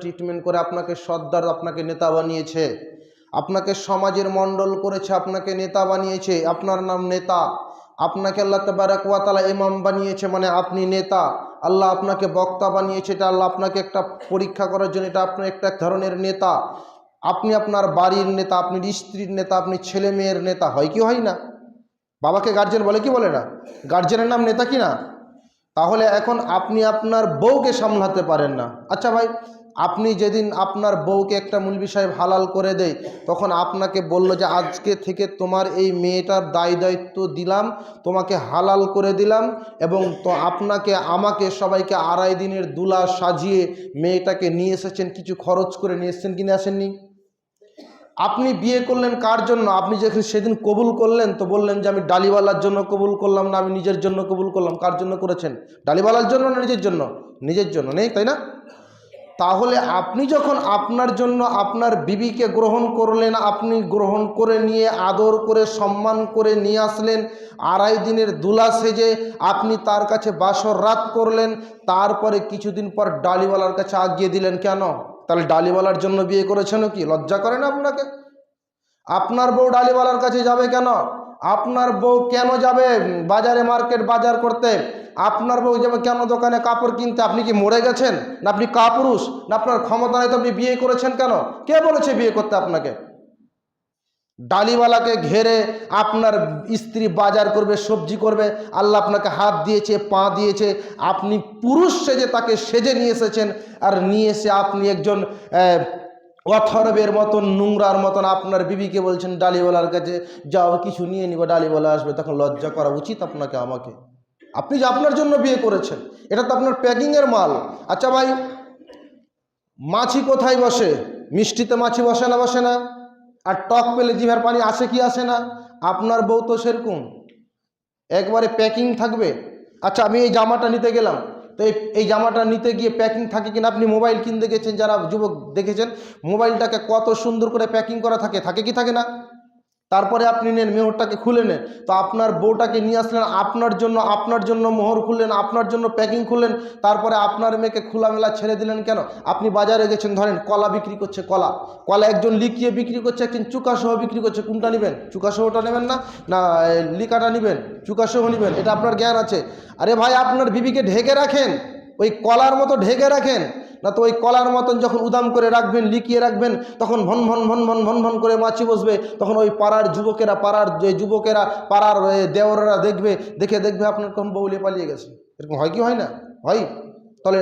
Treatment করে আপনাকে সর্দার, আপনাকে নেতা বানিয়েছে। আপনাকে সমাজের মণ্ডল করেছে, আপনাকে নেতা বানিয়েছে। আপনার নাম নেতা। আপনাকে আল্লাহ তাবারাকালা ইমাম বানিয়েছে মানে আপনি নেতা। আল্লাহ আপনাকে বক্তা বানিয়েছে, এটা আল্লাহ আপনাকে একটা পরীক্ষা করার জন্য, এটা আপনার একটা এক ধরনের নেতা। আপনি আপনার বাড়ির নেতা, আপনি স্ত্রীর নেতা, আপনি ছেলে মেয়ের নেতা, হয় কি, হয় না? বাবাকে গার্জেন বলে কি বলে না? গার্জেনের নাম নেতা কি না? তাহলে এখন আপনি আপনার বউকে সামলাতে পারেন না। আচ্ছা ভাই আপনি যেদিন আপনার বউকে একটা মুলবি সাহেব হালাল করে দেয়, তখন আপনাকে বলল যে, আজকে থেকে তোমার এই মেয়েটার দায় দায়িত্ব দিলাম, তোমাকে হালাল করে দিলাম এবং তো আপনাকে, আমাকে সবাইকে আড়াই দিনের দুলা সাজিয়ে মেয়েটাকে নিয়ে এসেছেন, কিছু খরচ করে নিয়ে এসেছেন কিনে আসেননি? আপনি বিয়ে করলেন কার জন্য? আপনি যে সেদিন কবুল করলেন, তো বললেন যে, আমি ডালিওয়ালার জন্য কবুল করলাম না, আমি নিজের জন্য কবুল করলাম। কার জন্য করেছেন? ডালিওয়ালার জন্য না নিজের জন্য? নিজের জন্য নেই, তাই না? তাহলে আপনি যখন আপনার জন্য আপনার বিবিকে গ্রহণ করলেন, আপনি গ্রহণ করে নিয়ে, আদর করে, সম্মান করে নিয়ে আসলেন, আড়াই দিনের দুলা সেজে আপনি তার কাছে বাসর রাত করলেন, তারপরে কিছুদিন পর ডালিওয়ালার কাছে আগিয়ে দিলেন কেন? তাহলে ডালিওয়ালার জন্য বিয়ে করেছেন কি? লজ্জা করে না আপনাকে? আপনার বউ ডালিওয়ালার কাছে যাবে কেন? আপনার বউ কেন যাবে বাজারে মার্কেট বাজার করতে? আপনার বউ যাবে কেন দোকানে কাপড় কিনতে? আপনি কি মরে গেছেন? না আপনি কাপুরুষ? না আপনার ক্ষমতা নেই তো আপনি বিয়ে করেছেন কেন? কে বলেছে বিয়ে করতে আপনাকে? ডালিওয়ালাকে ঘেরে আপনার স্ত্রী বাজার করবে, সবজি করবে। আল্লাহ আপনাকে হাত দিয়েছে, পা দিয়েছে। আপনি পুরুষ সেজে তাকে সেজে নিয়ে এসেছেন। আর নিয়ে এসে আপনি একজন অথর্বের মতন, নোংরার মতন আপনার বিবিকে বলছেন, ডালিওয়ালার কাছে, যাও, কিছু নিয়ে নিব, ডালিওয়ালা আসবে, তখন লজ্জা করা উচিত আপনাকে, আমাকে। আপনি যে আপনার জন্য বিয়ে করেছেন, এটা তো আপনার প্যাকিংয়ের মাল। আচ্ছা ভাই, মাছি কোথায় বসে? মিষ্টিতে মাছি বসে না বসে না? আর টক পেলে জিভার পানি আসে কি আসে না? আপনার বউ তো সেরকম। একবারে প্যাকিং থাকবে। আচ্ছা আমি এই জামাটা নিতে গেলাম। তো এই জামাটা নিতে গিয়ে প্যাকিং থাকে কিনা আপনি মোবাইল কিনতে গেছেন, যারা যুবক দেখেছেন মোবাইলটাকে কত সুন্দর করে প্যাকিং করা থাকে থাকে কি থাকে না? তারপরে আপনি নেন, মোহরটাকে খুলে নেন। তো আপনার বউটাকে নিয়ে আসলেন, আপনার জন্য আপনার জন্য মোহর খুললেন, আপনার জন্য প্যাকিং খুললেন, তারপরে আপনার মেয়েকে খোলামেলা ছেড়ে দিলেন কেন? আপনি বাজারে গেছেন, ধরেন কলা বিক্রি করছে কলা। কলা একজন লিখিয়ে বিক্রি করছে, একজন চুকাসহ বিক্রি করছে, কোনটা নেবেন? চুকাসহটা নেবেন না? না লিকাটা নেবেন, চুকাসহ নেবেন, এটা আপনার জ্ঞান আছে। আরে ভাই, আপনার বিবিকে ঢেকে রাখেন, ওই কলার মতো ঢেকে রাখেন। না তো ওই কলার মতন যখন উদাম করে রাখবেন লিখিয়ে রাখবেন, তখন ভন ভন ভন ভন ভন ভন করে মাছি বসবে, তখন ওই পাড়ার যুবকেরা, পাড়ার যে যুবকেরা, পাড়ার দেওররা দেখবে, দেখে দেখবে আপনার কোন বউলে পালিয়ে গেছে। এরকম হয় কি হয় না? হয়? তাহলে